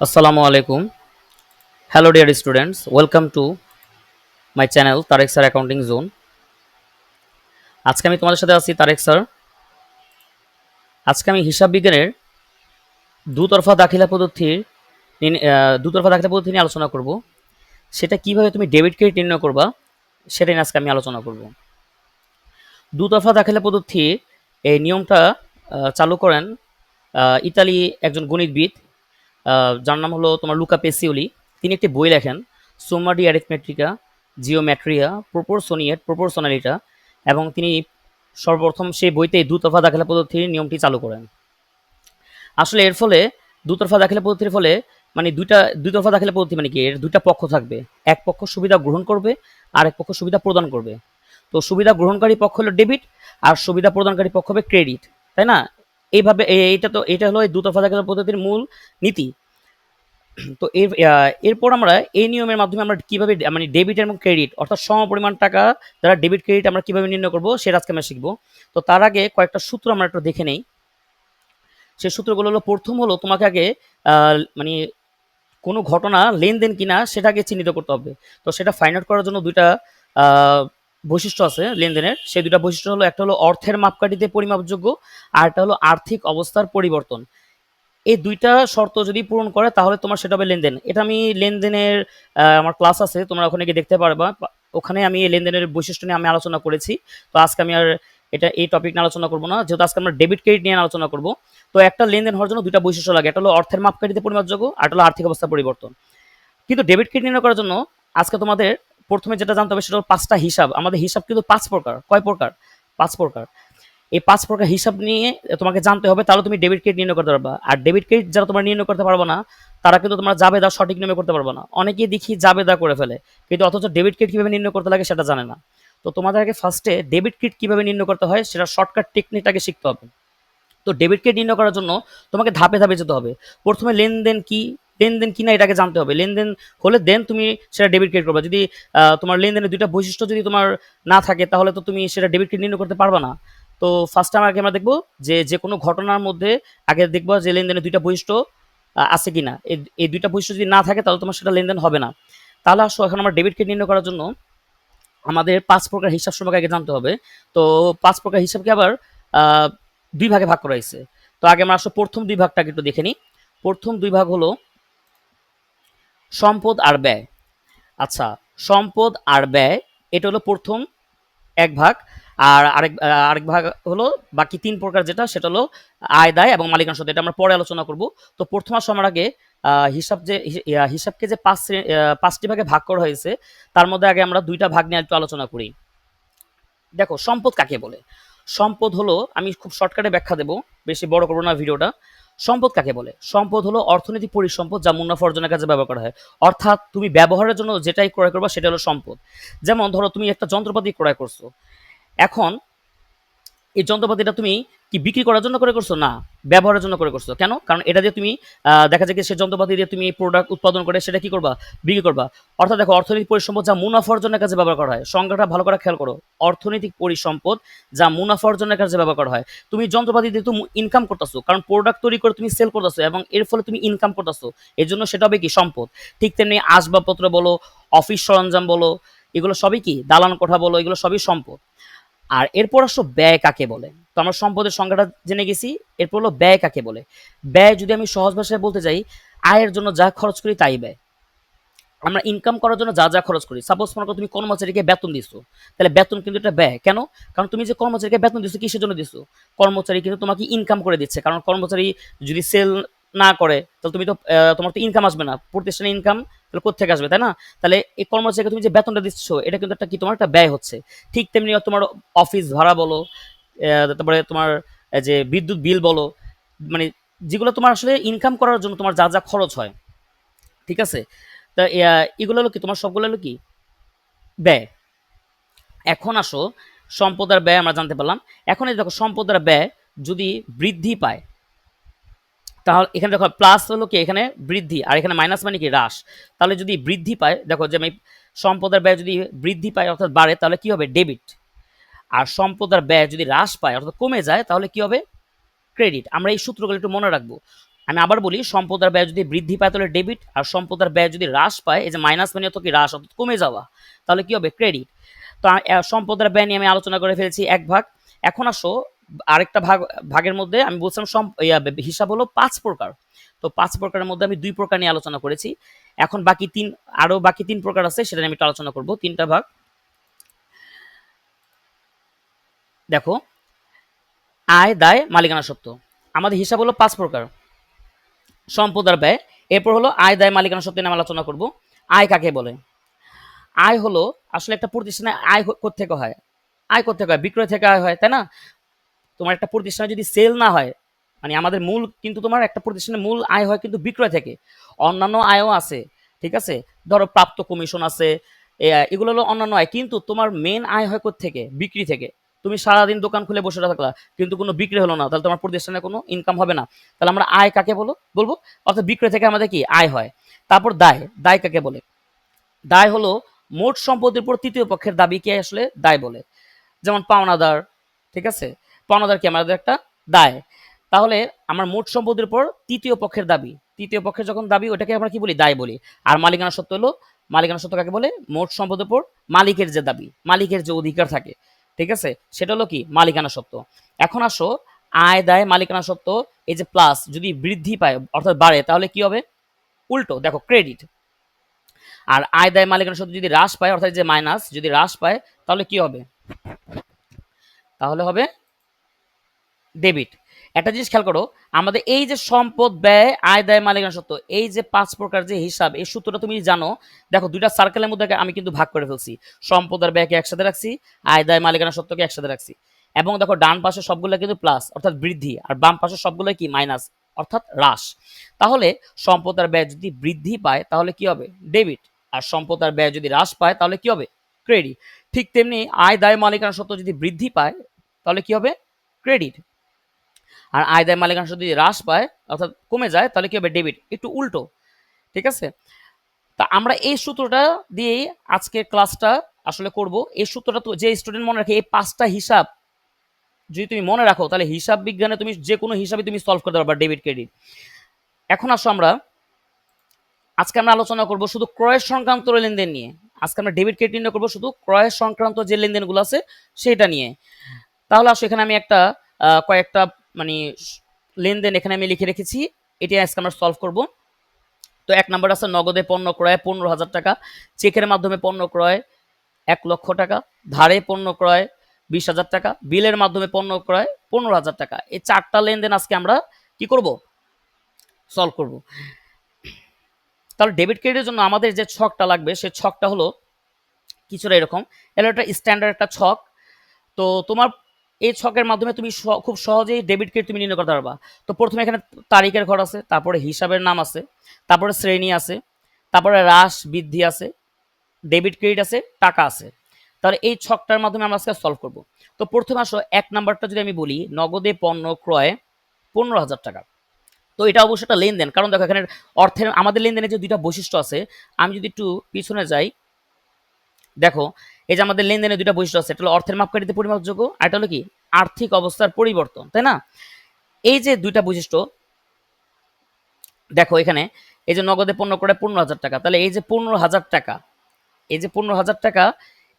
Assalamu আলাইকুম hello dear students welcome to my channel Tareq sir accounting zone আজকে আমি তোমাদের সাথে আছি তারেক স্যার আজকে আমি হিসাব বিজ্ঞানের দুতরফা দাখিলা পদ্ধতির দুতরফা দাখিলা পদ্ধতি নিয়ে আলোচনা করব। সেটা কীভাবে তুমি ডেবিট ক্রেডিট নির্ণয় করবা, সেটা নিয়ে আজকে আমি আলোচনা করব। দুতরফা দাখিলা পদ্ধতি এই নিয়মটা চালু করেন ইতালি একজন গণিতবিদ যার নাম হলো তোমার লুকা পেসিওলি। তিনি একটি বই লেখেন সোমাডি অ্যারিথমেট্রিকা জিওমেট্রিয়া প্রপোর্সোনিয়েট প্রপোর্শনালিটা এবং তিনি সর্বপ্রথম সেই বইতে দুতরফা দাখিলা পদ্ধতির নিয়মটি চালু করেন। আসলে এর ফলে দুতরফা দাখিলা পদ্ধতির ফলে মানে দুইটা, দুতরফা দাখিলা পদ্ধতি মানে কি? এর দুইটা পক্ষ থাকবে। এক পক্ষ সুবিধা গ্রহণ করবে, আর এক পক্ষ সুবিধা প্রদান করবে। তো সুবিধা গ্রহণকারী পক্ষ হলো ডেবিট, আর সুবিধা প্রদানকারী পক্ষ হবে ক্রেডিট, তাই না? এইভাবে, এ- এইটা তো, এটা হলো এই দুতরফা দাখিলা পদ্ধতির মূল নীতি। তো এর এরপর আমরা এই নিয়মের মাধ্যমে আমরা কীভাবে মানে ডেবিট এবং ক্রেডিট অর্থাৎ সম পরিমাণ টাকা যারা ডেবিট ক্রেডিট আমরা কীভাবে নির্ণয় করব, সেটা আজকে আমরা শিখব। তো তার আগে কয়েকটা সূত্র আমরা একটু দেখে নেই। সে সূত্রগুলো হলো, প্রথম হলো তোমাকে আগে মানে কোনো ঘটনা, লেনদেন কিনা সেটাকে চিহ্নিত করতে হবে। তো সেটা ফাইন্ড আউট করার জন্য দুইটা বৈশিষ্ট্য আছে লেনদেনের। সেই দুইটা বৈশিষ্ট্য হলো, একটা হলো অর্থের মাপকাঠিতে পরিমাপযোগ্য আর একটা হলো আর্থিক অবস্থার পরিবর্তন। এই দুইটা শর্ত যদি পূরণ করে, তাহলে তোমার সেটা হবে লেনদেন। এটা আমি লেনদেনের আমার ক্লাস আছে, তোমরা ওখানে গিয়ে দেখতে পারবা। ওখানে আমি এই লেনদেনের বৈশিষ্ট্য নিয়ে আমি আলোচনা করেছি। তো আজকে আমি আর এটা, এই টপিক নিয়ে আলোচনা করব না। যেহেতু আজকে আমরা ডেবিট ক্রেডিট নিয়ে আলোচনা করব, তো একটা লেনদেন হওয়ার জন্য দুইটা বৈশিষ্ট্য লাগে। একটা হলো অর্থের মাপকাঠিতে পরিমাপযোগ্য আর একটা হলো আর্থিক অবস্থা পরিবর্তন। কিন্তু ডেবিট ক্রেডিট নির্ণয় করার জন্য আজকে তোমাদের প্রথমে যেটা জানতে হবে সেটা হলো পাঁচটা হিসাব। আমাদের হিসাব কিন্তু পাঁচ প্রকার। কয় প্রকার? পাঁচ প্রকার। এই পাঁচ প্রকার হিসাব নিয়ে তোমাকে জানতে হবে, তাহলে তুমি ডেবিট ক্রেডিট নির্ণয় করতে পারবা। আর ডেবিট ক্রেডিট যারা তোমার নির্ণয় করতে পারবে না, তারা কিন্তু তোমরা জাবেদা সঠিক নিয়মে করতে পারব না। অনেকেই দেখি জাবেদা করে ফেলে, কিন্তু অথচ ডেবিট ক্রেডিট কীভাবে নির্ণয় করতে লাগে সেটা জানে না। তো তোমাদেরকে ফার্স্টে ডেবিট ক্রেডিট কীভাবে নির্ণয় করতে হয়, সেটা শর্টকাট টেকনিকটাকে শিখতে হবে। তো ডেবিট ক্রেডিট নির্ণয় করার জন্য তোমাকে ধাপে ধাপে যেতে হবে। প্রথমে লেনদেন কি লেনদেন কিনা এটাকে জানতে হবে। লেনদেন হলে দেন তুমি সেটা ডেবিট ক্রেডিট করবে। যদি তোমার লেনদেনের দুইটা বৈশিষ্ট্য যদি তোমার না থাকে, তাহলে তো তুমি সেটা ডেবিট ক্রেডিট নির্ণয় করতে পারবে না। তো ফার্স্ট টাইম আগে আমরা দেখব যে যে কোনো ঘটনার মধ্যে আগে দেখব যে লেনদেনের দুইটা বৈশিষ্ট্য আছে কিনা। এই দুইটা বৈশিষ্ট্য যদি না থাকে, তাহলে তোমার সেটা লেনদেন হবে না। তাহলে আসো এখন আমরা ডেবিট ক্রেডিট নির্ণয় করার জন্য আমাদের পাঁচ প্রকার হিসাব সম্পর্কে আগে জানতে হবে। তো পাঁচ প্রকার হিসাবকে আবার দুই ভাগে ভাগ করা হয়েছে। তো আগে আমরা আসলে প্রথম দুই ভাগটাকে একটু দেখে নিই। প্রথম দুই ভাগ হলো সম্পদ আর ব্যয়। আচ্ছা সম্পদ আর ব্যয়, এটা হলো প্রথম এক ভাগ, আর আরেক আরেক ভাগ হলো বাকি তিন প্রকার যেটা, সেটা হলো আয়, দায় এবং মালিকানা সত্ত্ব এটা আমরা পরে আলোচনা করব। তো প্রথম সময়ের আগে হিসাব যে হিসাবকে যে পাঁচ পাঁচটি ভাগে ভাগ করা হয়েছে, তার মধ্যে আগে আমরা দুইটা ভাগ নিয়ে একটু আলোচনা করি। দেখো, সম্পদ কাকে বলে? সম্পদ হলো, আমি খুব শর্টকাটে ব্যাখ্যা দেবো, বেশি বড় করব না ভিডিওটা। সম্পদ কাকে বলে? সম্পদ হলো অর্থনৈতিক পরিসম্পদ যা মুনাফা অর্জনের কাজে ব্যবহার করা হয়। অর্থাৎ তুমি ব্যবহারের জন্য যেটাই ক্রয় করবা সেটা হলো সম্পদ। যেমন ধরো তুমি একটা যন্ত্রপাতি ক্রয় করছ। এখন এই যন্ত্রপাতিটা তুমি কি বিক্রি করার জন্য করে করছ? না, ব্যবহারের জন্য করে করছ। কেন? কারণ এটা দিয়ে তুমি দেখা যায় কি সে যন্ত্রপাতি দিয়ে তুমি এই প্রোডাক্ট উৎপাদন করে সেটা কি করবা? বিক্রি করবা। অর্থাৎ দেখো, অর্থনৈতিক পরিসম্পদ যা মুনাফা অর্জনের কাজে ব্যবহার করা হয়, সংজ্ঞাটা ভালো করে খেয়াল করো। অর্থনৈতিক পরিসম্পদ যা মুনাফা অর্জনের কাজে ব্যবহার করা হয়। তুমি যন্ত্রপাতি দিয়ে তুমি ইনকাম করতেছো, কারণ প্রোডাক্ট তৈরি করে তুমি সেল করতেছো এবং এর ফলে তুমি ইনকাম করতেছো। এর জন্য সেটা হবে কি? সম্পদ। ঠিক তেমনি আসবাবপত্র বলো, অফিস সরঞ্জাম বলো, এগুলো সবই কি? দালান কোঠা বলো, এগুলো সবই সম্পদ। আর এরপর আসো ব্যয় কাকে বলে? তো আমরা সম্পদের সংখ্যাটা জেনে গেছি, এরপর হলো ব্যয় কাকে বলে? ব্যয় যদি আমি সহজ ভাষায় বলতে যাই, আয়ের জন্য যা খরচ করি তাই ব্যয়। আমরা ইনকাম করার জন্য যা যা খরচ করি সাপোজ মনে করো তুমি কর্মচারীকে বেতন দিছো, তাহলে বেতন কিন্তু এটা ব্যয়। কেন? কারণ তুমি যে কর্মচারীকে বেতন দিছো, কিসের জন্য দিছো? কর্মচারী কিন্তু তোমাকে ইনকাম করে দিচ্ছে। কারণ কর্মচারী যদি সেল না করে, তাহলে তুমি তো তোমার তো ইনকাম আসবে না। প্রতিষ্ঠানে ইনকাম তাহলে কোথেকে আসবে, তাই না? তাহলে এই কর্মচারীকে তুমি যে বেতনটা দিচ্ছ, এটা কিন্তু একটা কি, তোমার একটা ব্যয় হচ্ছে। ঠিক তেমনি তোমার অফিস ভাড়া বলো তারপরে তোমার যে বিদ্যুৎ বিল বলো মানে যেগুলো তোমার আসলে ইনকাম করার জন্য তোমার যা যা খরচ হয়, ঠিক আছে? তা এগুলো হলো কি, তোমার সবগুলো হলো কি? ব্যয়। এখন আসো, সম্পদ আর ব্যয় আমরা জানতে পারলাম। এখন এই দেখো, সম্পদ আর ব্যয় যদি বৃদ্ধি পায় তাহলে এখানে দেখো প্লাস হলো কি? এখানে বৃদ্ধি, আর এখানে মাইনাস মানে কি? হ্রাস। তাহলে যদি বৃদ্ধি পায়, দেখো যে আমি সম্পদের ব্যয় যদি বৃদ্ধি পায়, অর্থাৎ বাড়ে, তাহলে কি হবে? ডেবিট আর সম্পদের ব্যয় যদি হ্রাস পায়, অর্থাৎ কমে যায়, তাহলে কি হবে? ক্রেডিট আমরা এই সূত্রগুলো একটু মনে রাখব। আমি আবার বলি, সম্পদের ব্যয় যদি বৃদ্ধি পায়, তাহলে ডেবিট আর সম্পদের ব্যয় যদি হ্রাস পায়, এই যে মাইনাস মানে অত কি? হ্রাস, অর্থাৎ কমে যাওয়া, তাহলে কি হবে? ক্রেডিট তো সম্পদের ব্যয় নিয়ে আমি আলোচনা করে ফেলেছি এক ভাগ। এখন আসো আরেকটা ভাগ, ভাগের মধ্যে আমি বলছিলাম সম- হিসাব হলো পাঁচ প্রকার। তো পাঁচ প্রকারের মধ্যে আমি দুই প্রকার নিয়ে আলোচনা করেছি। এখন বাকি তিন, আরও বাকি তিন প্রকার আছে, সেটা আমি একটু আলোচনা করব। তিনটা ভাগ। দেখো। আয়, দায়, মালিকানা সত্ত্ব আমাদের হিসাব হলো পাঁচ প্রকার। সম্পদ আর ব্যয়। এরপর হলো আয়, দায়, মালিকানা সত্ত্ব নিয়ে আমি আলোচনা করব। আয় কাকে বলে? আয় হলো, আসলে একটা প্রতিষ্ঠানে আয় থেকে হয়? আয় থেকে হয়? বিক্রয় থেকে আয় হয়, তাই না? তোমার একটা প্রতিষ্ঠানে যদি সেল না হয় মানে আমাদের মূল কিন্তু তোমার একটা প্রতিষ্ঠানের মূল আয় হয় কিন্তু বিক্রয় থেকে। অন্যান্য আয়ও আছে, ঠিক আছে? ধরো প্রাপ্ত কমিশন আছে এগুলো হলো অন্যান্য আয়। কিন্তু তোমার মেন আয় হয় থেকে বিক্রি থেকে। তুমি সারাদিন দোকান খুলে বসে থাকলা, কিন্তু কোনো বিক্রি হলো না, তাহলে তোমার প্রতিষ্ঠানে কোনো ইনকাম হবে না। তাহলে আমরা আয় কাকে বলো? বলব? অর্থাৎ বিক্রয় থেকে আমাদের কি? আয় হয়। তারপর দায়। দায় কাকে বলে? দায় হলো মোট সম্পত্তির উপর তৃতীয় পক্ষের দাবিকে আসলে? দায় বলে। যেমন পাওনাদার, ঠিক আছে? পাওনাদার কি আমাদের একটা দায়? তাহলে আমার মোট সম্পত্তির উপর তৃতীয় পক্ষের দাবি। তৃতীয় পক্ষের যখন দাবি, ওটাকে আমরা কি বলি? দায় বলি। আর মালিকানা সত্ত্ব হলো, মালিকানা সত্ত্ব কাকে বলে? মোট সম্পদের উপর মালিকের যে দাবি, মালিকের যে অধিকার থাকে। ঠিক আছে? সেটা হলো কি? মালিকানা সত্ত্ব এখন আসো, আয়, দায়, মালিকানা সত্ত্ব এই যে প্লাস যদি বৃদ্ধি পায়, অর্থাৎ বাড়ে, তাহলে কি হবে? উল্টো, দেখো ক্রেডিট আর আয়, দায়, মালিকানা সত্ত্ব যদি হ্রাস পায়, অর্থাৎ যে মাইনাস যদি হ্রাস পায়, তাহলে কি হবে? তাহলে হবে ডেবিট একটা জিনিস খেয়াল করো, আমাদের এই যে সম্পদ, ব্যয়, আয়, দায়, মালিকানা সত্ত্ব, এই যে পাঁচ প্রকার যে হিসাব, এই সূত্রটা তুমি জানো, দেখো দুইটা সার্কেলের মধ্যে আমি কিন্তু ভাগ করে ফেলছি। সম্পদ আর ব্যয়কে একসাথে রাখছি, আয়, দায়, মালিকানা সত্ত্বকে একসাথে রাখছি। এবং দেখো ডান পাশে সবগুলো কিন্তু প্লাস অর্থাৎ বৃদ্ধি, আর বাম পাশে সবগুলো কি? মাইনাস অর্থাৎ হ্রাস। তাহলে সম্পদ আর ব্যয় যদি বৃদ্ধি পায়, তাহলে কি হবে? ডেবিট আর সম্পদ আর ব্যয় যদি হ্রাস পায়, তাহলে কি হবে? ক্রেডিট ঠিক তেমনি আয়, দায়, মালিকানা সত্ত্ব যদি বৃদ্ধি পায়, তাহলে কি হবে? ক্রেডিট আর আয় দায় মালিকানা যদি হ্রাস পায়, অর্থাৎ কমে যায়, তাহলে কি হবে? ডেবিট একটু উল্টো, ঠিক আছে? তা আমরা এই সূত্রটা দিয়েই আজকের ক্লাসটা আসলে করব। এই সূত্রটা তো যে স্টুডেন্ট মনে রাখে, এই পাঁচটা হিসাব যদি তুমি মনে রাখো, তাহলে হিসাব বিজ্ঞানে তুমি যে কোনো হিসাবে তুমি সলভ করতে পারবা ডেবিট ক্রেডিট এখন আসো আমরা। আজকে আমরা আলোচনা করব শুধু ক্রয় সংক্রান্ত লেনদেন নিয়ে। আজকে আমরা ডেবিট ক্রেডিট নিয়ে করব শুধু ক্রয় সংক্রান্ত যে লেনদেনগুলো আছে, সেটা নিয়ে। তাহলে আসো এখানে আমি একটা কয়েকটা মানে লেনদেন এখানে আমি লিখে রেখেছি এটি আজকে আমরা সলভ করব। তো এক নম্বর আছে, নগদে পণ্য ক্রয় পনেরো হাজার টাকা, চেকের মাধ্যমে পণ্য ক্রয় এক লক্ষ টাকা, ধারে পণ্য ক্রয় বিশ হাজার টাকা, বিলের মাধ্যমে পণ্য ক্রয় পনেরো হাজার টাকা। এই চারটা লেনদেন আজকে আমরা কি করব? সলভ করব। তাহলে ডেবিট ক্রেডিটের জন্য আমাদের যে ছকটা লাগবে সেই ছকটা হলো কিছুটা এরকম। এর একটা স্ট্যান্ডার্ড একটা ছক। তো তোমার এই ছকের মাধ্যমে তুমি খুব সহজেই ডেবিট ক্রেডিট তুমি নির্ণয় করতে পারবা। তো প্রথমে এখানে তারিখের ঘর আছে, তারপরে হিসাবের নাম আছে, তারপরে শ্রেণি আছে, তারপরে হ্রাস বৃদ্ধি আছে ডেবিট ক্রেডিট আছে, টাকা আছে। তাহলে এই ছকটার মাধ্যমে আমরা আজকে সলভ করব। তো প্রথমে আসো, এক নাম্বারটা যদি আমি বলি, নগদে পণ্য ক্রয় পনেরো হাজার টাকা। তো এটা অবশ্যই একটা লেনদেন, কারণ দেখো এখানে অর্থের, আমাদের লেনদেনের যে দুইটা বৈশিষ্ট্য আছে, আমি যদি একটু পিছনে যাই দেখো, এই যে আমাদের লেনদেনের দুইটা বৈশিষ্ট্য আছে, এটা হলো অর্থের মাপকাঠিতে পরিমাপযোগ্য আর এটা হলো কি? আর্থিক অবস্থার পরিবর্তন, তাই না? এই যে দুইটা বৈশিষ্ট্য, দেখো এখানে, এই যে নগদে পণ্য করে পনেরো হাজার টাকা, তাহলে এই যে পনেরো হাজার টাকা, এই যে পনেরো হাজার টাকা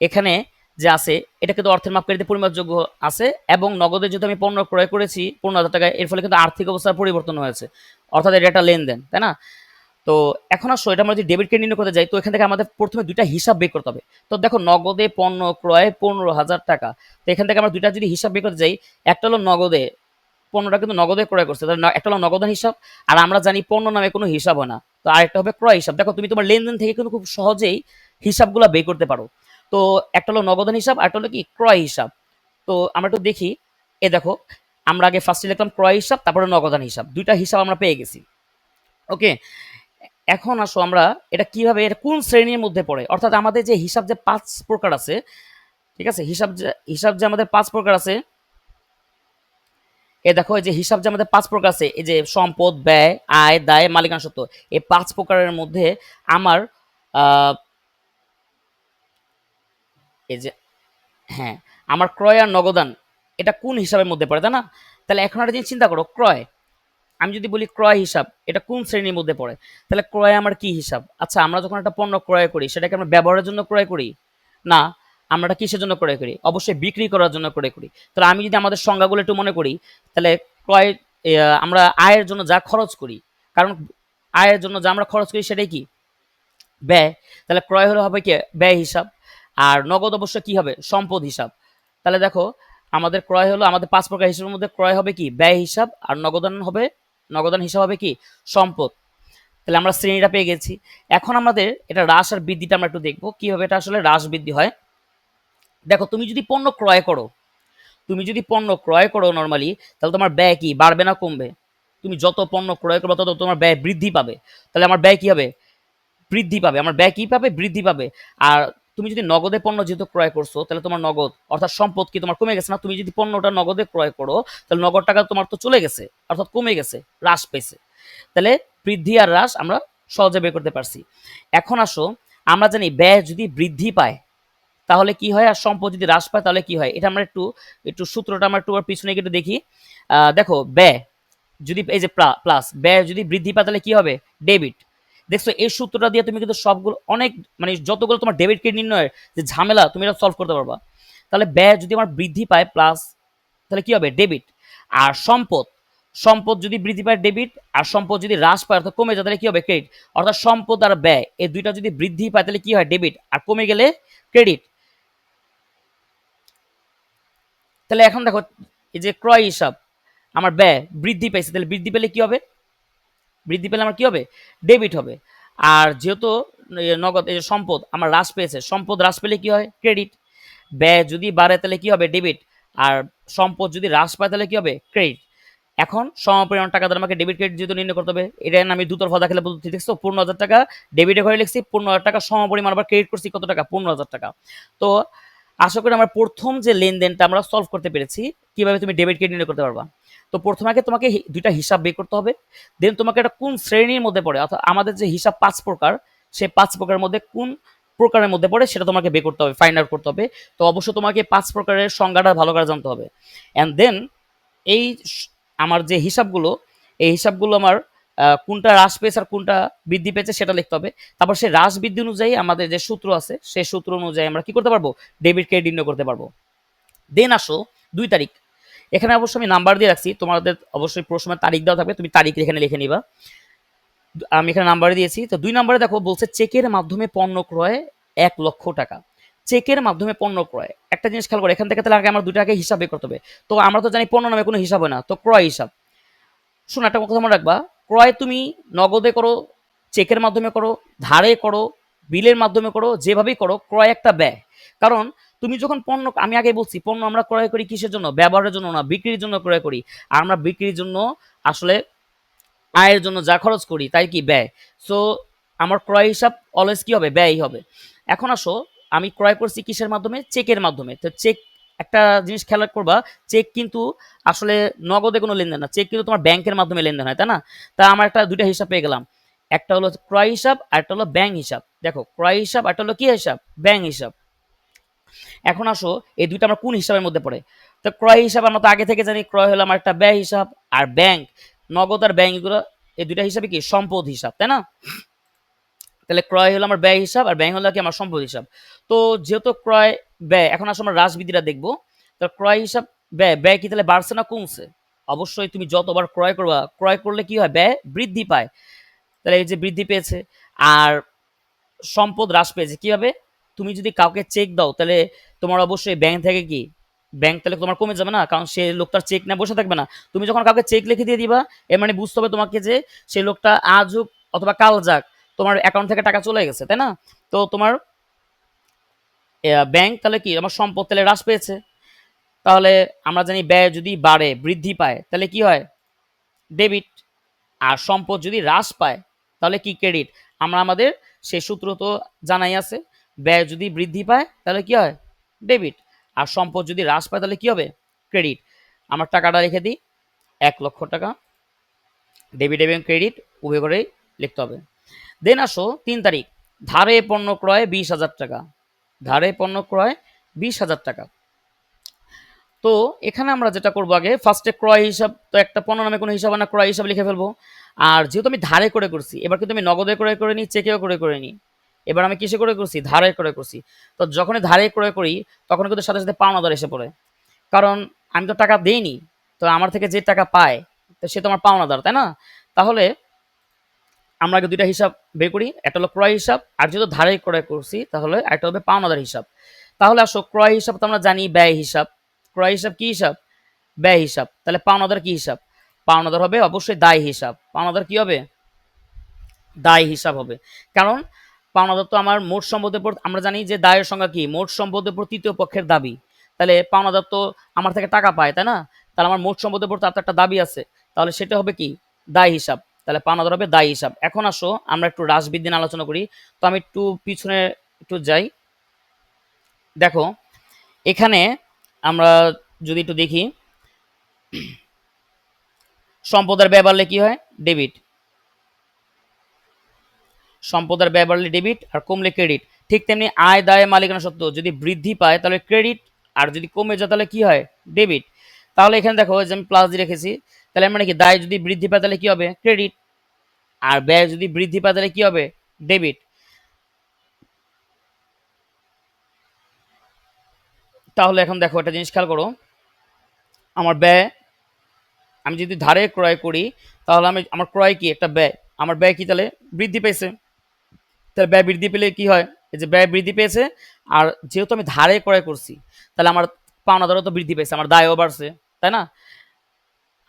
এখানে যে আছে, এটা কিন্তু অর্থের মাপকাঠিতে পরিমাপযোগ্য আছে এবং নগদে যদি আমি পণ্য ক্রয় করেছি, পনেরো হাজার টাকা এর ফলে কিন্তু আর্থিক অবস্থার পরিবর্তন হয়েছে, অর্থাৎ এটা একটা লেনদেন, তাই না? তো এখন আসো, এটা আমরা যদি ডেবিট ক্রেডিট নির্ণয় করতে যাই, তো এখান থেকে আমাদের প্রথমে দুইটা হিসাব বের করতে হবে। তো দেখো, নগদে পণ্য ক্রয় পনেরো হাজার টাকা। তো এখান থেকে আমরা দুইটা যদি হিসাব বের করতে যাই, একটা হলো নগদে, পণ্যটা কিন্তু নগদে ক্রয় করছে। তাহলে একটা হলো নগদান হিসাব, আর আমরা জানি পণ্য নামে কোনো হিসাব হয় না। তো আরেকটা হবে ক্রয় হিসাব। দেখো, তুমি তোমার লেনদেন থেকে কিন্তু খুব সহজেই হিসাবগুলো বের করতে পারো। তো একটা হলো নগদান হিসাব, আর একটা হলো কি, ক্রয় হিসাব। তো আমরা একটু দেখি, এ দেখো, আমরা আগে ফার্স্টে লিখলাম ক্রয় হিসাব, তারপরে নগদান হিসাব। দুইটা হিসাব আমরা পেয়ে গেছি। ওকে এখন আসো আমরা এটা কীভাবে, এটা কোন শ্রেণির মধ্যে পড়ে? অর্থাৎ আমাদের যে হিসাব যে পাঁচ প্রকার আছে, ঠিক আছে? হিসাব যে হিসাব যে আমাদের পাঁচ প্রকার আছে, এ দেখো, এই যে হিসাব যে আমাদের পাঁচ প্রকার আছে, এই যে সম্পদ, ব্যয়, আয়, দায় মালিকানা এই পাঁচ প্রকারের মধ্যে আমার এই যে হ্যাঁ আমার ক্রয় আর নগদান, এটা কোন হিসাবের মধ্যে পড়ে, তাই না? তাহলে এখন একটা জিনিস চিন্তা করো, ক্রয় আমি যদি বলি ক্রয় হিসাব, এটা কোন শ্রেণির মধ্যে পড়ে? তাহলে ক্রয় আমার কি হিসাব? আচ্ছা আমরা যখন একটা পণ্য ক্রয় করি, সেটাকে আমরা ব্যবহারের জন্য ক্রয় করি? না, আমরা কিসের জন্য ক্রয় করি? অবশ্যই বিক্রি করার জন্য ক্রয় করি। তাহলে আমি যদি আমাদের সংজ্ঞাগুলো একটু মনে করি, তাহলে ক্রয় আমরা আয়ের জন্য যা খরচ করি, কারণ আয়ের জন্য যা আমরা খরচ করি সেটাই কি? ব্যয়। তাহলে ক্রয় হলে হবে কি? ব্যয় হিসাব। আর নগদ অবশ্য কি হবে? সম্পদ হিসাব। তাহলে দেখো, আমাদের ক্রয় হলো, আমাদের পাঁচ প্রকার হিসাবের মধ্যে ক্রয় হবে কি? ব্যয় হিসাব, আর নগদান হবে নগদান হিসাব হবে কি? সম্পদ। তাহলে আমরা শ্রেণীটা পেয়ে গেছি। এখন আমাদের এটা হ্রাস আর বৃদ্ধিটা আমরা একটু দেখব। কীভাবে এটা আসলে হ্রাস বৃদ্ধি হয়। দেখো, তুমি যদি পণ্য ক্রয় করো, তুমি যদি পণ্য ক্রয় করো নর্মালি তাহলে তোমার ব্যয় কি? বাড়বে না কমবে? তুমি যত পণ্য ক্রয় করবে, তত তোমার ব্যয় বৃদ্ধি পাবে। তাহলে আমার ব্যয় কি হবে? বৃদ্ধি পাবে। আমার ব্যয় কি পাবে? বৃদ্ধি পাবে। আর তুমি যদি নগদে পণ্য যেহেতু ক্রয় করছ, তাহলে তোমার নগদ অর্থাৎ সম্পদ কি তোমার কমে গেছে? না, তুমি যদি পণ্যটা নগদে ক্রয় করো, তাহলে নগদ টাকা তোমার তো চলে গেছে, অর্থাৎ কমে গেছে, হ্রাস পেয়েছে। তাহলে বৃদ্ধি আর হ্রাস আমরা সহজে বের করতে পারছি। এখন আসো, আমরা জানি ব্যয় যদি বৃদ্ধি পায়, তাহলে কি হয়? আর সম্পদ যদি হ্রাস পায়, তাহলে কি হয়? এটা আমরা একটু একটু সূত্রটা আমরা একটু পিছনে একটু দেখি। দেখো, ব্যয় যদি, এই যে প্লাস, ব্যয় যদি বৃদ্ধি পায়, তাহলে কি হবে? ডেবিট। দেখছ, এই সূত্রটা দিয়ে তুমি কিন্তু সবগুলো অনেক মানে যতগুলো তোমার ডেবিট ক্রেডিট নির্ণয়ের যে ঝামেলা, তুমি এটা সলভ করতে পারবা। তাহলে ব্যয় যদি আমার বৃদ্ধি পায় প্লাস তাহলে কি হবে? ডেবিট আর সম্পদ সম্পদ যদি বৃদ্ধি পায় ডেবিট আর সম্পদ যদি হ্রাস পায়, অর্থাৎ কমে যায়, তাহলে কি হবে? ক্রেডিট অর্থাৎ সম্পদ আর ব্যয়, এই দুইটা যদি বৃদ্ধি পায়, তাহলে কি হয়? ডেবিট আর কমে গেলে ক্রেডিট তাহলে এখন দেখো, এই যে ক্রয় হিসাব, আমার ব্যয় বৃদ্ধি পাইছে, তাহলে বৃদ্ধি পেলে কি হবে? বৃদ্ধি পেলে আমার কি হবে? ডেবিট হবে। আর যেহেতু নগদ সম্পদ, আমার হ্রাস পেয়েছে, সম্পদ হ্রাস পেলে কি হয়? ক্রেডিট ব্যয় যদি বাড়ে তাহলে কি হবে? ডেবিট আর সম্পদ যদি হ্রাস পায় তাহলে কি হবে? ক্রেডিট এখন সমপরিমাণ টাকা দ্বারা আমাকে ডেবিট ক্রেডিট যেহেতু নির্ণয় করতে হবে, এটা আমি দুতরফা দাখিলে পদ্ধতি দেখছ? পনেরো হাজার টাকা ডেবিটে করে লিখছি পনেরো হাজার টাকা সমপরিমাণ আবার ক্রেডিট করছি, কত টাকা? পনেরো হাজার টাকা। তো আশা করি আমার প্রথম যে লেনদেনটা আমরা সলভ করতে পেরেছি, কীভাবে তুমি ডেবিট ক্রেডিট নির্ণয় করতে পারবা? তো প্রথমে আগে তোমাকে দুইটা হিসাব বের করতে হবে। দেন তোমাকে এটা কোন শ্রেণির মধ্যে পড়ে, অর্থাৎ আমাদের যে হিসাব পাঁচ প্রকার, সেই পাঁচ প্রকারের মধ্যে কোন প্রকারের মধ্যে পড়ে সেটা তোমাকে বের করতে হবে ফাইন্ড আউট করতে হবে। তো অবশ্যই তোমাকে পাঁচ প্রকারের সংজ্ঞাটা ভালো করে জানতে হবে। অ্যান্ড দেন এই আমার যে হিসাবগুলো, এই হিসাবগুলো আমার কোনটা হ্রাস পেয়েছে আর কোনটা বৃদ্ধি পেয়েছে সেটা লিখতে হবে। তারপর সেই হ্রাস বৃদ্ধি অনুযায়ী আমাদের যে সূত্র আছে, সেই সূত্র অনুযায়ী আমরা কি করতে পারব? ডেবিট ক্রেডিট নির্ণয় করতে পারব। দেন আসো দুই তারিখ। এখানে অবশ্যই আমি নাম্বার দিয়ে রাখছি, তোমাদের অবশ্যই প্রশ্নের তারিখ দেওয়া থাকবে, তুমি তারিখ এখানে লিখে নিবা। আমি এখানে নাম্বার দিয়েছি, তো দুই নম্বরে দেখো, বলছে চেকের মাধ্যমে পণ্য ক্রয় এক লক্ষ টাকা। চেকের মাধ্যমে পণ্য ক্রয়, একটা জিনিস খেয়াল করো, এখান থেকে তাহলে আগে আমার দুটাকে হিসাব করতে হবে। তো আমরা তো জানি পণ্য নামে কোনো হিসাব হয় না, তো ক্রয় হিসাব। শোনো, একটা কথা মনে রাখবা, ক্রয় তুমি নগদে করো, চেকের মাধ্যমে করো, ধারে করো, বিলের মাধ্যমে করো, যেভাবেই করো, ক্রয় একটা ব্যয়। কারণ তুমি যখন পণ্য, আমি আগে বলছি, পণ্য আমরা ক্রয় করি কিসের জন্য? ব্যবহারের জন্য না, বিক্রির জন্য ক্রয় করি। আর আমরা বিক্রির জন্য আসলে আয়ের জন্য যা খরচ করি, তাই কি? ব্যয়। সো আমার ক্রয় হিসাব অলওয়েজ কি হবে? ব্যয়ই হবে। এখন আসো, আমি ক্রয় করছি কিসের মাধ্যমে? চেকের মাধ্যমে। তো চেক, একটা জিনিস খেয়াল করবা, চেক কিন্তু আসলে নগদে কোনো লেনদেন না। চেক কিন্তু তোমার ব্যাংকের মাধ্যমে লেনদেন হয়, তাই না? তা আমার একটা, দুইটা হিসাব পেয়ে গেলাম। একটা হলো ক্রয় হিসাব, আর একটা হলো ব্যাংক হিসাব। দেখো, ক্রয় হিসাব, আর একটা হলো কি হিসাব? ব্যাংক হিসাব। এখন আসো, এই দুইটা আমার কোন হিসাবের মধ্যে পড়ে? তো ক্রয় হিসাব আমরা তো আগে থেকে জানি, ক্রয় হলো আমার একটা ব্যয় হিসাব আর ব্যাংক নগদ আর ব্যাংক এগুলো এই দুইটা হিসাবে কি? সম্পদ হিসাব, তাই না? তাহলে ক্রয় হলো আমার ব্যয় হিসাব আর ব্যাংক হলো কি? আমার সম্পদ হিসাব। তো যেহেতু ক্রয় ব্যয়, এখন আসলে আমরা রাজবিধিটা দেখব। তো ক্রয় হিসাব, ব্যয় ব্যয় কি তাহলে বাড়ছে না কমছে? অবশ্যই তুমি যতবার ক্রয় করবা, ক্রয় করলে কি হয়? ব্যয় বৃদ্ধি পায়। তাহলে এই যে বৃদ্ধি পেয়েছে আর সম্পদ হ্রাস পেয়েছে, কীভাবে? তুমি যদি কাউকে চেক দাও, তাহলে তোমার অবশ্যই ব্যাংক থেকে কি? ব্যাংক তাহলে তোমার কমে যাবে না, কারণ সে লোকটার চেক না বসে থাকবে না। তুমি যখন কাউকে চেক লিখে দিয়ে দিবা, এর মানে বুঝতে হবে তোমাকে যে সেই লোকটা আজ হোক অথবা কাল যাক, তোমার অ্যাকাউন্ট থেকে টাকা চলে গেছে, তাই না? তো তোমার ব্যাংক তাহলে কি? আমার সম্পদ তাহলে হ্রাস পেয়েছে। তাহলে আমরা জানি ব্যয় যদি বাড়ে, বৃদ্ধি পায়, তাহলে কি হয়? ডেবিট আর সম্পদ যদি হ্রাস পায়, তাহলে কি ক্রেডিট আমরা আমাদের সেই সূত্র তো জানাই আছে। ব্যয় যদি বৃদ্ধি পায়, তাহলে কি হয়? ডেবিট আর সম্পদ যদি হ্রাস পায়, তাহলে কি হবে? ক্রেডিট আমার টাকাটা রেখে দিই, এক লক্ষ টাকা। ডেবিট এবং ক্রেডিট উভয় করেই লিখতে হবে। দেন আসো তিন তারিখ। ধারে পণ্য ক্রয় বিশ হাজার টাকা। ধারে পণ্য ক্রয় বিশ হাজার টাকা। তো এখানে আমরা যেটা করব আগে ফার্স্টে ক্রয় হিসাব, তো একটা পণ্য নামে কোনো হিসাব না, ক্রয় হিসাব লিখে ফেলব। আর যেহেতু আমি ধারে করে করছি, এবার কিন্তু আমি নগদে ক্রয় করে নিই, চেকেও করে করে নিই। এবার আমি কিসে করে করছি? ধারে করে করছি। তো যখনই ধারে ক্রয় করি, তখন কিন্তু সাথে সাথে পাওনাদার এসে পড়ে। কারণ আমি তো টাকা দেইনি, তো আমার থেকে যে টাকা পায়, তো সে তো আমার পাওনাদার, তাই না? তাহলে আমরা আগে দুইটা হিসাব বের করি। একটা হলো ক্রয় হিসাব, আর যেহেতু ধারে ক্রয় করছি, তাহলে একটা হবে পাওনাদার হিসাব। তাহলে আসো, ক্রয় হিসাব তো আমরা জানি, ব্যয় হিসাব। ক্রয় হিসাব কি হিসাব? ব্যয় হিসাব। তাহলে পাওনাদার কি হিসাব? পাওনাদার হবে অবশ্যই দায় হিসাব। পাওনাদার কি হবে? দায় হিসাব হবে। কারণ পাওনাদার দত্ত আমার মোট সম্পদের উপর, আমরা জানি যে দায়ের সংখ্যা কি? মোট সম্পদের উপর তৃতীয় পক্ষের দাবি। তাহলে পাওনা দত্ত আমার থেকে টাকা পায়, তাই না? তাহলে আমার মোট সম্পদের উপর তার একটা দাবি আছে। তাহলে সেটা হবে কি? দায় হিসাব। তাহলে পাওনা পাওনাদার হবে দায় হিসাব। এখন আসো, আমরা একটু রাসবিদ্যা নিয়ে আলোচনা করি। তো আমি একটু পিছনে একটু যাই। দেখো, এখানে আমরা যদি একটু দেখি, সম্পদের ব্যয় বাড়লে কি হয়? ডেবিট। সম্পদের ব্যয় বাড়লে ডেবিট আর কমলে ক্রেডিট ঠিক তেমনি আয়, দায়, মালিকানা সত্ত্ব যদি বৃদ্ধি পায়, তাহলে ক্রেডিট আর যদি কমে যায়, তাহলে কি হয়? ডেবিট তাহলে এখানে দেখো যে আমি প্লাস দিয়ে রেখেছি, তাহলে মানে কি, দায় যদি বৃদ্ধি পায়, তাহলে কি হবে? ক্রেডিট আর ব্যয় যদি বৃদ্ধি পায়, তাহলে কি হবে? ডেবিট তাহলে এখন দেখো, একটা জিনিস খেয়াল করো। আমার ব্যয়, আমি যদি ধারে ক্রয় করি, তাহলে আমি, আমার ক্রয় কি? একটা ব্যয়। আমার ব্যয় কি তাহলে? বৃদ্ধি পেয়েছে তাহলে ব্যয় বৃদ্ধি পেলে কি হয়? এই যে ব্যয় বৃদ্ধি পেয়েছে, আর যেহেতু আমি ধারে ক্রয় করছি, তাহলে আমার পাওনাদারও তো বৃদ্ধি পেয়েছে, আমার দায়ও বাড়ছে, তাই না?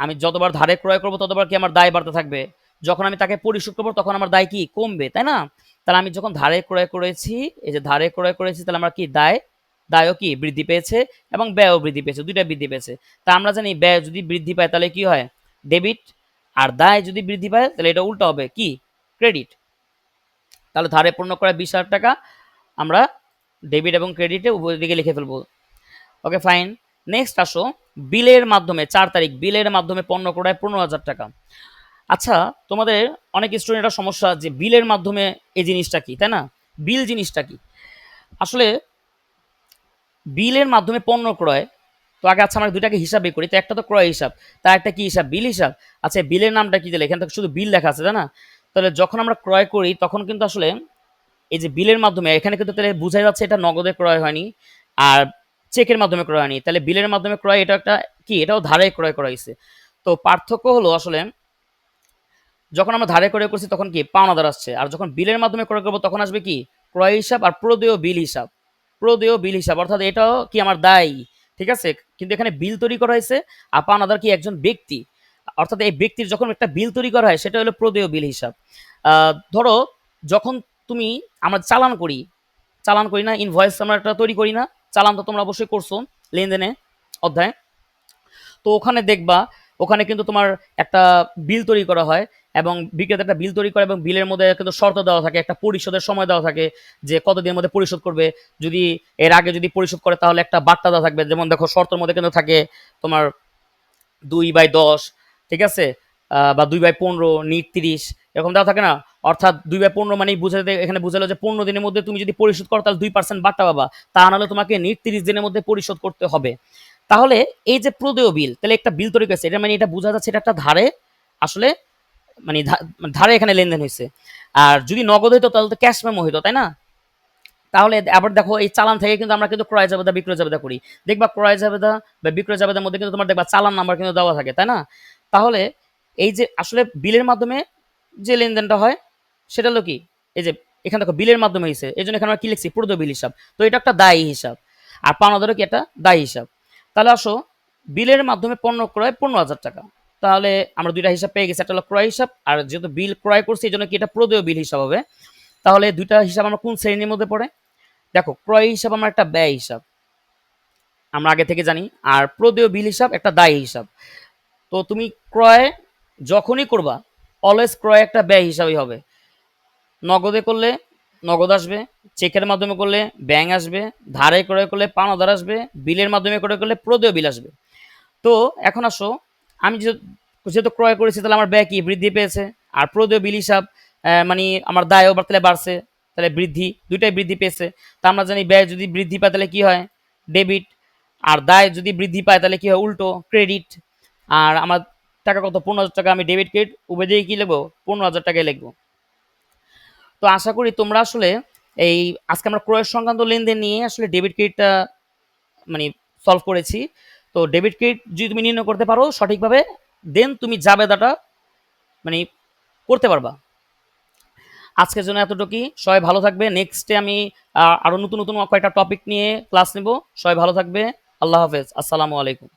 আমি যতবার ধারে ক্রয় করব, ততবার কি আমার দায় বাড়তে থাকবে? যখন আমি তাকে পরিশোধ করব, তখন আমার দায় কি? কমবে, তাই না? তাহলে আমি যখন ধারে ক্রয় করেছি, এই যে ধারে ক্রয় করেছি, তাহলে আমার কি দায়? দায়ও কি? বৃদ্ধি পেয়েছে এবং ব্যয়ও বৃদ্ধি পেয়েছে, দুইটা বৃদ্ধি পেয়েছে। তা আমরা জানি ব্যয় যদি বৃদ্ধি পায়, তাহলে কি হয়? ডেবিট আর দায় যদি বৃদ্ধি পায়, তাহলে এটা উল্টো হবে, কি? ক্রেডিট তাহলে ধারে পূর্ণ করা বিশ হাজার টাকা আমরা ডেবিট এবং ক্রেডিটে উভয় দিকে লিখে ফেলব। ওকে ফাইন নেক্সট আসো বিলের মাধ্যমে, চার তারিখ বিলের মাধ্যমে পণ্য ক্রয় পনেরো হাজার টাকা। আচ্ছা তোমাদের অনেক স্টুডেন্টের সমস্যা যে বিলের মাধ্যমে এই জিনিসটা কি, তাই না? বিল জিনিসটা কি? আসলে বিলের মাধ্যমে পণ্য ক্রয়, তো আগে আচ্ছা আমরা দুইটাকে হিসাবে করি, তো একটা তো ক্রয় হিসাব তার একটা কি হিসাব? বিল হিসাব। আচ্ছা বিলের নামটা কি দিলে? এখানে তো শুধু বিল লেখা আছে, তাই না? তাহলে যখন আমরা ক্রয় করি, তখন কিন্তু আসলে এই যে বিলের মাধ্যমে, এখানে কিন্তু তাহলে বোঝা যাচ্ছে এটা নগদে ক্রয় হয়নি আর চেকের মাধ্যমে ক্রয় হয়নি। তাহলে বিলের মাধ্যমে ক্রয় এটা একটা কি? এটাও ধারে ক্রয় করা হয়েছে। তো পার্থক্য হলো আসলে যখন আমরা ধারে ক্রয় করছি, তখন কি? পাওনাদার আসছে। আর যখন বিলের মাধ্যমে ক্রয় করব, তখন আসবে কি? ক্রয় হিসাব আর প্রদেয় বিল হিসাব। প্রদেয় বিল হিসাব, অর্থাৎ এটাও কি আমার দায়? ঠিক আছে? কিন্তু এখানে বিল তৈরি করা হয়েছে, আর পাওনাদার কি একজন ব্যক্তি? অর্থাৎ এই ব্যক্তির যখন একটা বিল তৈরি করা হয়, সেটা হলো প্রদেয় বিল হিসাব। ধরো, যখন তুমি, আমরা চালান করি চালান করি না ইনভয়েস আমরা একটা তৈরি করি না চালান তো তোমরা অবশ্যই করছ লেনদেনে, অধ্যায়। তো ওখানে দেখবা, ওখানে কিন্তু তোমার একটা বিল তৈরি করা হয় এবং বিক্রেতা একটা বিল তৈরি করে এবং বিলের মধ্যে কিন্তু শর্ত দেওয়া থাকে, একটা পরিশোধের সময় দেওয়া থাকে যে কতদিনের মধ্যে পরিশোধ করবে। যদি এর আগে যদি পরিশোধ করে তাহলে একটা বার্তা দেওয়া থাকবে, যেমন দেখো শর্তের মধ্যে কিন্তু থাকে তোমার দুই বাই দশ ঠিক আছে? বা দুই বাই পনেরো, নিট তিরিশ, এরকম দেওয়া থাকে না? অর্থাৎ দুই বাই পনেরো মানে বুঝাতে এখানে বুঝালো যে পনেরো দিনের মধ্যে তুমি যদি পরিশোধ করো, তাহলে দুই পার্সেন্ট বার্তা পাবা তা নাহলে তোমাকে নিট তিরিশ দিনের মধ্যে পরিশোধ করতে হবে। তাহলে এই যে প্রদেয় বিল, তাহলে একটা বিল তৈরি করেছে। এটা মানে এটা বোঝা যাচ্ছে এটা একটা ধারে, আসলে মানে মানে ধারে এখানে লেনদেন হয়েছে। আর যদি নগদ হইতো, তাহলে তো ক্যাশ মেমো হইতো, তাই না? তাহলে আবার দেখো, এই চালান থেকে কিন্তু আমরা কিন্তু ক্রয় জাবেদা, বিক্রয় জাবেদা করি। দেখবা ক্রয় জাবেদা বা বিক্রয় জাবেদার মধ্যে কিন্তু তোমার দেখবা চালান নাম্বার কিন্তু দেওয়া থাকে, তাই না? তাহলে এই যে আসলে বিলের মাধ্যমে যে লেনদেনটা হয়, সেটা হলো কি? এই যে এখানে দেখো বিলের মাধ্যমে হয়েছে এই জন্য এখানে আমরা কি লিখছি? প্রদ বিল হিসাব। তো এটা একটা দায়ী হিসাব। আর পাওনাদারও কি একটা দায়ী হিসাব। তাহলে আসো, বিলের মাধ্যমে পণ্য ক্রয় পনেরো হাজার টাকা। তাহলে আমরা দুইটা হিসাব পেয়ে গেছি, একটা হলো ক্রয় হিসাব, আর যেহেতু বিল ক্রয় করছি এই জন্য কি এটা প্রদেয় বিল হিসাব হবে। তাহলে দুইটা হিসাব আমরা কোন শ্রেণির মধ্যে পড়ে? দেখো, ক্রয় হিসাব আমার একটা ব্যয় হিসাব। আমরা আগে থেকে জানি, আর প্রদেয় বিল হিসাব একটা দায়ী হিসাব। তো তুমি ক্রয় যখনই করবা অলওয়েজ ক্রয় একটা ব্যয় হিসাবই হবে। নগদে করলে নগদ আসবে চেকের মাধ্যমে করলে ব্যাংক আসবে, ধারে ক্রয় করলে পাওনাদার আসবে, বিলের মাধ্যমে ক্রয় করলে প্রদেয় বিল আসবে। তো এখন আসো, আমি যেহেতু ক্রয় করেছি, তাহলে আমার ব্যয় কি? বৃদ্ধি পেয়েছে। আর প্রদেয় বিল হিসাব মানে আমার দায়ও তাহলে বাড়ছে, তাহলে বৃদ্ধি, দুইটাই বৃদ্ধি পেয়েছে। তা আমরা জানি ব্যয় যদি বৃদ্ধি পায় তাহলে কি হয়? ডেবিট আর দায় যদি বৃদ্ধি পায় তাহলে কি হয়? উল্টো ক্রেডিট আর আমার টাকা কত? পনেরো হাজার টাকা আমি ডেবিট ক্রেডিট উভয় দিকে কি লিখব? পনেরো হাজার টাকায় লিখব। তো আশা করি তোমরা আসলে এই আজকে আমরা ক্রয়ের সংক্রান্ত লেনদেন নিয়ে আসলে ডেবিট ক্রেডিটটা মানে সলভ করেছি। তো ডেবিট ক্রেডিট যদি তুমি নির্ণয় করতে পারো সঠিকভাবে দেন তুমি জাবেদাটা মানে করতে পারবা। আজকের জন্য এতটুকুই। সবাই ভালো থাকবে। নেক্সটে আমি আহ, আরও নতুন নতুন কয়েকটা টপিক নিয়ে ক্লাস নেব। সবাই ভালো থাকবে। আল্লাহ হাফেজ। আসসালামু আলাইকুম।